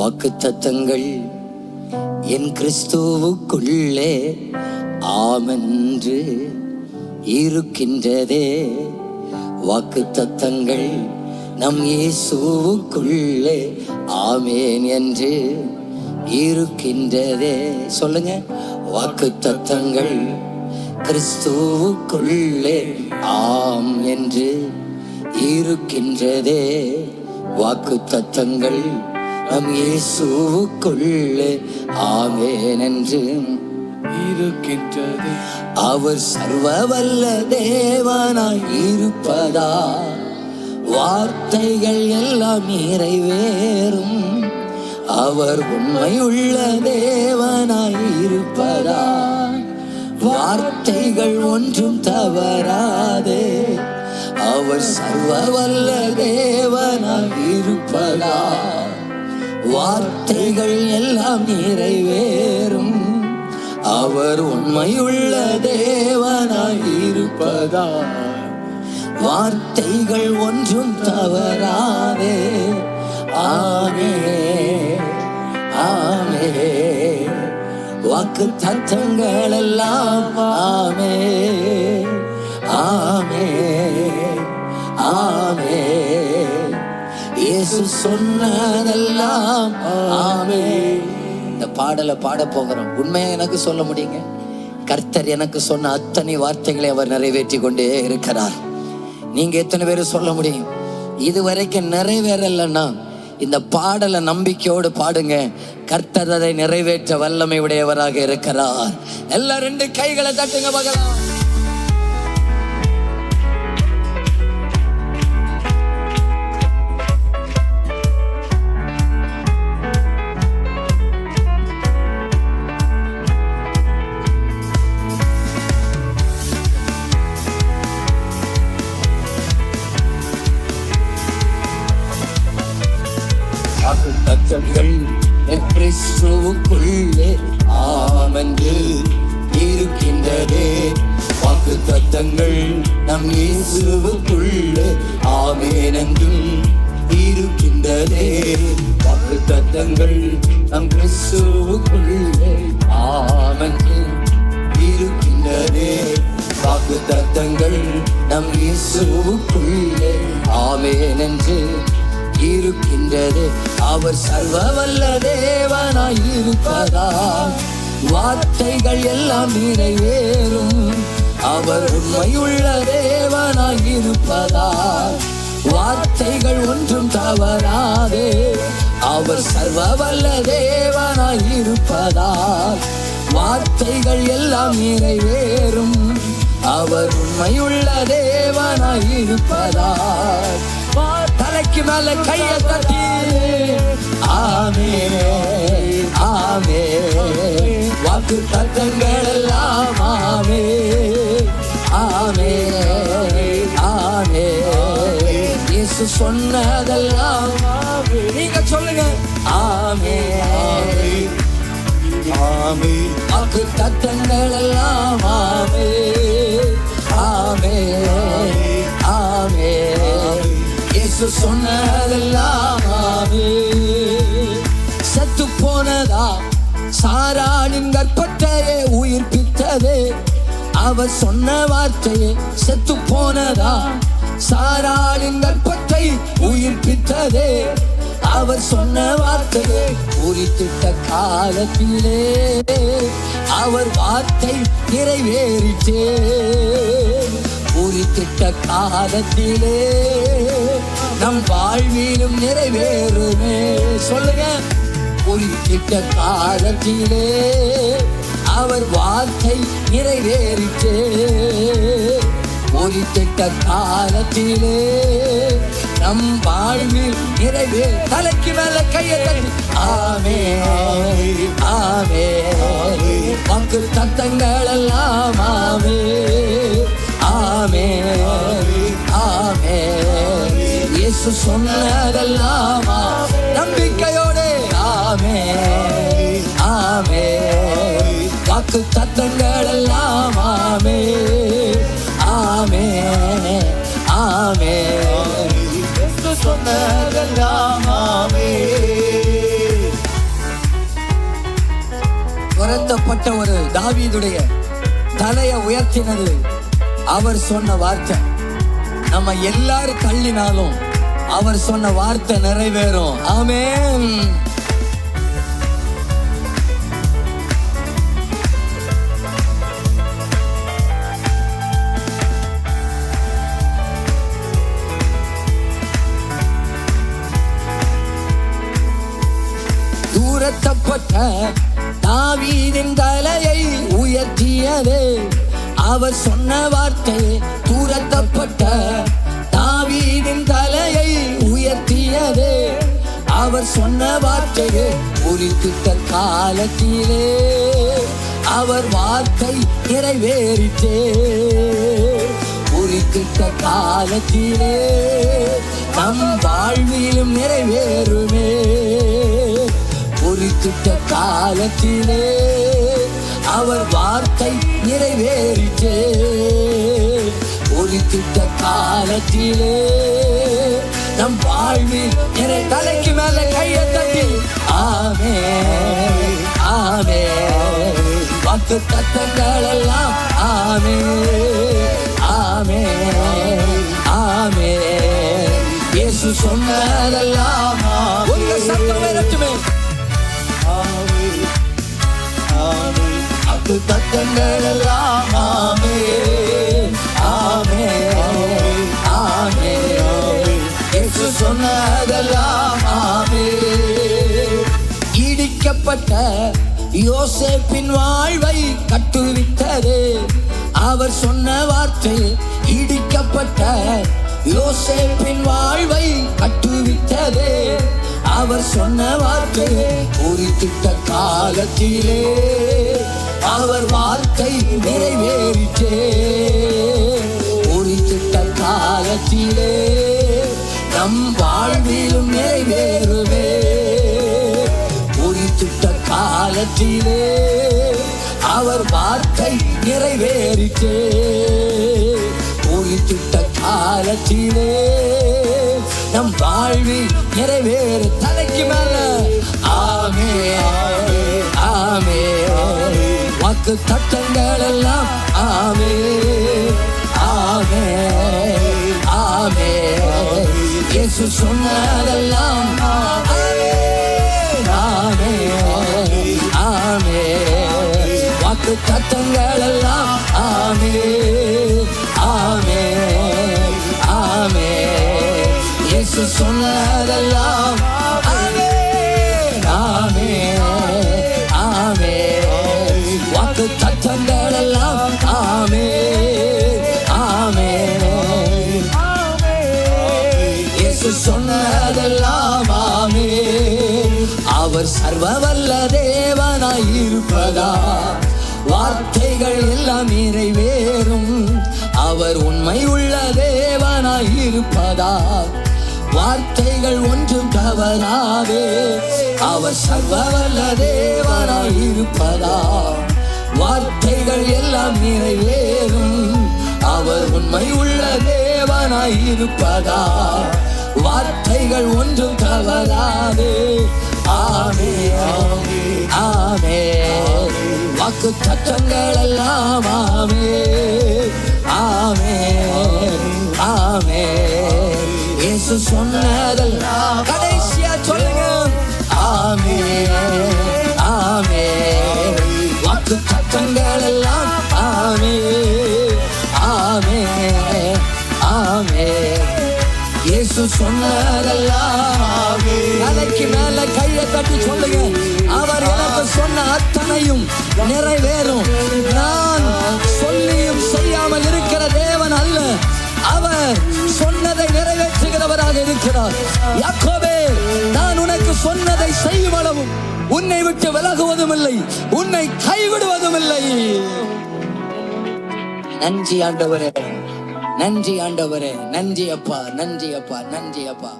வாக்குத்தத்தங்கள் என் கிறிஸ்துவுக்குள்ளே ஆமென்று இருக்கின்றதே. வாக்குத்தத்தங்கள் நம் இயேசுவுக்குள்ளே ஆமேன் என்று இருக்கின்றதே. சொல்லுங்க. வாக்குத்தத்தங்கள் கிறிஸ்துவுக்குள்ளே ஆம் என்று இருக்கின்றதே. வாக்குத்தத்தங்கள் நம் இயேசுவுக்குள்ளே ஆமேன் என்று இருக்கின்றது. அவர் சர்வவல்ல தேவனாய் இருப்பதா? வார்த்தைகள் எல்லாம் நிறைவேறும். அவர் உண்மையுள்ள தேவனாய் இருப்பதா? வார்த்தைகள் ஒன்றும் தவறாதே. அவர் சர்வவல்ல தேவனாய் இருப்பதா? வார்த்தைகள் எல்லாம் நிறைவேறும். அவர் உண்மையுள்ள தேவனாய் இருப்பதா வார்த்தைகள் ஒன்றும் தவறாதே. ஆமே ஆமே. வாக்கு தத்தங்கள் எல்லாம் ஆமே ஆமே ஆமே. இயேசு சொன்னதெல்லாம் ஆமே இந்த பாடலை பாட போகிறோம். உண்மையா எனக்கு சொல்ல முடியுங்க? கர்த்தர் எனக்கு சொன்ன அத்தனை வார்த்தைகளை அவர் நிறைவேற்றி கொண்டே இருக்கிறார். நீங்க எத்தனை பேர் சொல்ல முடியும்? இது வரைக்கும் நிறைவேறலைன்னா இந்த பாடலை நம்பிக்கையோடு பாடுங்க. கர்த்தர் அதை நிறைவேற்ற வல்லமை உடையவராக இருக்கிறார். எல்லா ரெண்டு கைகளை தட்டுங்க பார்க்கலாம் நான் இயேசுவுக்குள்ளே ஆமென் இருக்கின்றதே? வாக்கு தத்தங்கள் நம் கிறிஸ்துவுக்குள்ளே ஆமென்று இருக்கின்றதே. வாக்கு தத்தங்கள் நம் இயேசுவுக்குள்ளே ஆமென் இருக்கின்றது. அவர் சர்வ வல்ல தேவனாய் இருப்பதா வார்த்தைகள் எல்லாம் நிறைவேறும். அவர் உண்மையுள்ள தேவனாய் இருப்பதால் வார்த்தைகள் ஒன்றும் தவறாதே. அவர் சர்வவல்ல தேவனாய் இருப்பதால் வார்த்தைகள் எல்லாம் நிறைவேறும். அவர் உண்மையுள்ள தேவனாய் இருப்பதால் தலைக்கு மேல கைய தட்டி ஆமே ஆமே வாக்கு தத்தங்கள் சொன்னதெல்லாம் நீங்க சொல்லுங்க. ஆமே. ஆமே. வாக்கு தத்தங்கள் எல்லாம் ஆமே. ஆமே. ஆமே. இயேசு சொன்னதெல்லாம் ஆமே செத்து போனதா? சாராளின் கற்பத்தையே உயிர்ப்பித்ததே. அவர் சொன்ன வார்த்தையே செத்து போனதா? சாராளின் கற்பத்தை உயிர்ப்பித்ததே அவர் சொன்ன வார்த்தையே குறித்திட்ட காலத்திலே. அவர் வார்த்தை நிறைவேறிச்சே. குறித்திட்ட காலத்திலே. நம் வாழ்விலும் நிறைவேறுமே. சொல்லுங்க. குறித்திட்ட காலத்திலே. அவர் வார்த்தை நிறைவேறிச்சே. குறித்திட்ட காலத்திலே. நம் வாழ்வில் நிறைவே தலைக்கு மேல கையை தட்டி ஆமே ஆமே வாக்கு தத்தங்கள் எல்லாம் ஆமே ஆமே ஆமே இயேசு சொன்னதெல்லாம் நம்பிக்கையோட ஆமே ஆமே வாக்கு தத்தங்கள் எல்லாம் செல்லலாமாவே துரத்தப்பட்ட ஒரு தாவீதுடைய தலைய உயர்த்தினது அவர் சொன்ன வார்த்தை. நம்ம எல்லாரும் தள்ளினாலும் அவர் சொன்ன வார்த்தை நிறைவேறும். ஆமே உயர்த்தப்பட்ட தாவீதின் தலையை உயர்த்தியதே. அவர் சொன்ன வார்த்தை துரத்தப்பட்ட தாவீதின் தலையை உயர்த்தியதே. அவர் சொன்ன வார்த்தையே குறித்திட்ட காலத்திலே அவர் வார்த்தை நிறைவேறிட்டே குறித்திட்ட காலத்திலே நம் வாழ்விலும் நிறைவேறுமே. குறித்திட்ட காலத்திலே அவர் வார்த்தை நிறைவேறிட்டே. குறித்திட்ட காலத்திலே நம் வாழ்வில் நிறை தலைக்கு மேல கையை தட்டி ஆமே ஆமே வாக்கு தத்தங்கள் எல்லாம் ஆமே ஆமே ஆமே இயேசு சொன்னதெல்லாம் வாக்கு ஆமே ஆமே ஆமே இயேசு சொன்னதெல்லாம் ஆமே இடிக்கப்பட்ட யோசேப்பின் வாழ்வை கட்டுவித்தது அவர் சொன்ன வார்த்தை இடிக்கப்பட்ட யோசேப்பின் வாழ்வை கட்டுவித்தது அவர் சொன்ன வார்த்தை குறித்திட்ட காலத்திலே அவர் வார்த்தை நிறைவேறிட்டே. குறித்திட்ட காலத்திலே நம் வாழ்விலும் நிறைவேறுவே. குறித்திட்ட காலத்திலே அவர் வார்த்தை நிறைவேறிட்டே. குறித்திட்ட காலத்திலே நம் வாழ்வி நிறைவேறு. தலைக்கு மேல. ஆமே ஆமே ஆமே வாக்கு தட்டங்கள் எல்லாம் ஆமே ஆமே ஆமே. இயேசு சொன்னதெல்லாம் ஆமே ஆமே வாக்கு தத்தங்கள் எல்லாம் ஆமே ஆமே ஆமே. இயேசு சொன்னதெல்லாம் வல்ல தேவனாய் இருப்பதா? வார்த்தைகள் எல்லாம் நிறைவேறும். அவர் உண்மை உள்ள தேவனாய் இருப்பதா? வார்த்தைகள் ஒன்றும் தவறாதே. அவர் சர்வ வல்ல தேவனாய் இருப்பதா? வார்த்தைகள் எல்லாம் நிறைவேறும். அவர் உண்மை உள்ள தேவனாய் இருப்பதா? வார்த்தைகள் ஒன்றும் தவறாதே. ஆமே ஆமே வாக்கு தத்தங்கள் எல்லாம் ஆமே ஆமே ஆமே. சொன்னதெல்லாம். தலைக்கு மேல கையை தட்டி சொல்லுங்க. அவர் எனக்கு சொன்ன அத்தனையும் நிறைவேறும். நான் சொல்லியும் செய்யாமல் இருக்கிற தேவன் அல்ல. அவர் சொன்னதை நிறைவேற்றுகிறவராக இருக்கிறார். யாக்கோபே நான் உனக்கு சொன்னதை செய்யும் அளவும் உன்னை விட்டு விலகுவதும் இல்லை உன்னை கைவிடுவதும் இல்லை நன்றி ஆண்டவரே. நன்றி ஆண்டவரே நன்றி அப்பா நன்றி அப்பா நன்றி அப்பா